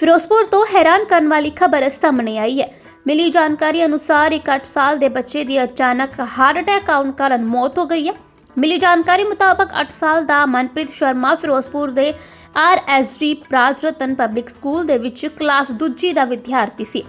ਫਿਰੋਜ਼ਪੁਰ ਤੋਂ ਹੈਰਾਨ ਕਰਨ ਵਾਲੀ ਖਬਰ ਸਾਹਮਣੇ ਆਈ ਹੈ। ਮਿਲੀ ਜਾਣਕਾਰੀ ਅਨੁਸਾਰ ਇੱਕ 8 ਸਾਲ ਦੇ ਬੱਚੇ ਦੀ ਅਚਾਨਕ ਹਾਰਟ ਅਟੈਕ ਆਉਣ ਕਾਰਨ ਮੌਤ ਹੋ ਗਈ ਹੈ। ਮਿਲੀ ਜਾਣਕਾਰੀ ਮੁਤਾਬਕ 8 ਸਾਲ ਦਾ ਮਨਪ੍ਰੀਤ ਸ਼ਰਮਾ ਫਿਰੋਜ਼ਪੁਰ ਦੇ RSD Raj Ratan public school ਦੇ ਵਿੱਚ ਕਲਾਸ ਦੂਜੀ ਦਾ ਵਿਦਿਆਰਥੀ ਸੀ।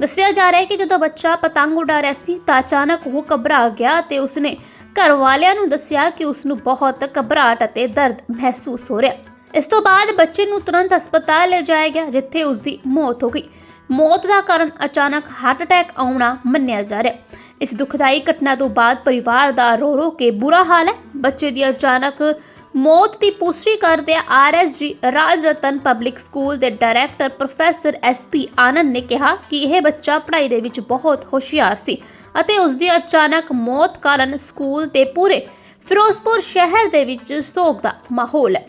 ਦੱਸਿਆ ਜਾ ਰਿਹਾ ਹੈ ਕਿ ਜਦੋਂ ਬੱਚਾ ਪਤੰਗ ਉਡਾ ਰਿਹਾ ਸੀ ਤਾਂ ਅਚਾਨਕ ਉਹ ਘਬਰਾ ਗਿਆ ਤੇ ਉਸਨੇ ਘਰ ਵਾਲਿਆਂ ਨੂੰ ਦੱਸਿਆ ਕਿ ਉਸ ਨੂੰ ਬਹੁਤ ਘਬਰਾਹਟ ਅਤੇ ਦਰਦ ਮਹਿਸੂਸ ਹੋ ਰਿਹਾ। ਇਸ ਤੋਂ ਬਾਅਦ ਬੱਚੇ ਨੂੰ ਤੁਰੰਤ ਹਸਪਤਾਲ ਲਿਜਾਇਆ ਗਿਆ, ਜਿੱਥੇ ਉਸ ਦੀ ਮੌਤ ਹੋ ਗਈ। ਮੌਤ ਦਾ ਕਾਰਨ ਅਚਾਨਕ ਹਾਰਟ ਅਟੈਕ ਆਉਣਾ ਮੰਨਿਆ ਜਾ ਰਿਹਾ ਇਸ ਦੁਖਦਾਈ ਘਟਨਾ ਤੋਂ ਬਾਅਦ ਪਰਿਵਾਰ ਦਾ ਰੋ ਰੋ ਕੇ ਬੁਰਾ ਹਾਲ ਹੈ। ਬੱਚੇ ਦੀ ਅਚਾਨਕ ਮੌਤ ਦੀ ਪੁਸ਼ਟੀ ਕਰਦੇ RSG Raj Ratan public school ਦੇ ਡਾਇਰੈਕਟਰ ਪ੍ਰੋਫੈਸਰ ਐਸਪੀ ਆਨੰਦ ਨੇ ਕਿਹਾ ਕਿ ਇਹ ਬੱਚਾ ਪੜ੍ਹਾਈ ਦੇ ਵਿੱਚ ਬਹੁਤ ਹੁਸ਼ਿਆਰ ਸੀ ਅਤੇ ਉਸ ਦੀ ਅਚਾਨਕ ਮੌਤ ਕਾਰਨ ਸਕੂਲ ਤੇ ਪੂਰੇ ਫਿਰੋਜ਼ਪੁਰ ਸ਼ਹਿਰ ਦੇ ਵਿੱਚ ਸੋਗ ਦਾ ਮਾਹੌਲ ਹੈ।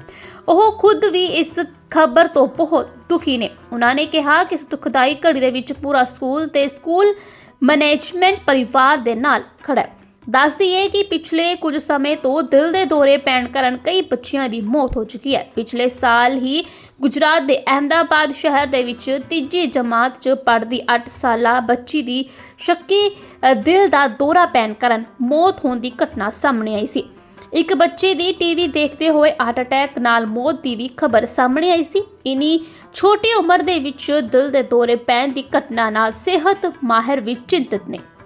ਉਹ ਖੁਦ ਵੀ ਇਸ ਖਬਰ ਤੋਂ ਬਹੁਤ ਦੁਖੀ ਨੇ। ਉਹਨਾਂ ਨੇ ਕਿਹਾ ਕਿ ਇਸ ਦੁਖਦਾਈ ਘੜੀ ਦੇ ਵਿੱਚ ਪੂਰਾ ਸਕੂਲ ਤੇ ਸਕੂਲ ਮੈਨੇਜਮੈਂਟ ਪਰਿਵਾਰ ਦੇ ਨਾਲ ਖੜਾ ਹੈ। ਦੱਸ ਦਈਏ ਕਿ ਪਿਛਲੇ ਕੁਝ ਸਮੇਂ ਤੋਂ ਦਿਲ ਦੇ ਦੌਰੇ ਪੈਣ ਕਾਰਨ ਕਈ ਬੱਚਿਆਂ ਦੀ ਮੌਤ ਹੋ ਚੁੱਕੀ ਹੈ। ਪਿਛਲੇ ਸਾਲ ਹੀ ਗੁਜਰਾਤ ਦੇ ਅਹਿਮਦਾਬਾਦ ਸ਼ਹਿਰ ਦੇ ਵਿੱਚ ਤੀਜੀ ਜਮਾਤ 'ਚ ਪੜ੍ਹਦੀ 8 ਸਾਲਾ ਬੱਚੀ ਦੀ ਸ਼ੱਕੀ ਦਿਲ ਦਾ ਦੌਰਾ ਪੈਣ ਕਾਰਨ ਮੌਤ ਹੋਣ ਦੀ ਘਟਨਾ ਸਾਹਮਣੇ ਆਈ ਸੀ। ਇੱਕ ਬੱਚੇ ਦੀ ਟੀਵੀ ਦੇਖਦੇ ਹੋਏ ਹਾਰਟ ਅਟੈਕ ਨਾਲ ਮੌਤ ਦੀ ਵੀ ਖਬਰ ਸਾਹਮਣੇ ਆਈ ਸੀ। ਇਨੀ ਛੋਟੀ ਉਮਰ ਦੇ ਵਿੱਚ ਦਿਲ ਦੇ ਦੌਰੇ ਪੈਣ ਦੀ ਘਟਨਾ ਨਾਲ ਸਿਹਤ ਮਾਹਿਰ ਵੀ ਚਿੰਤਤ ਨੇ।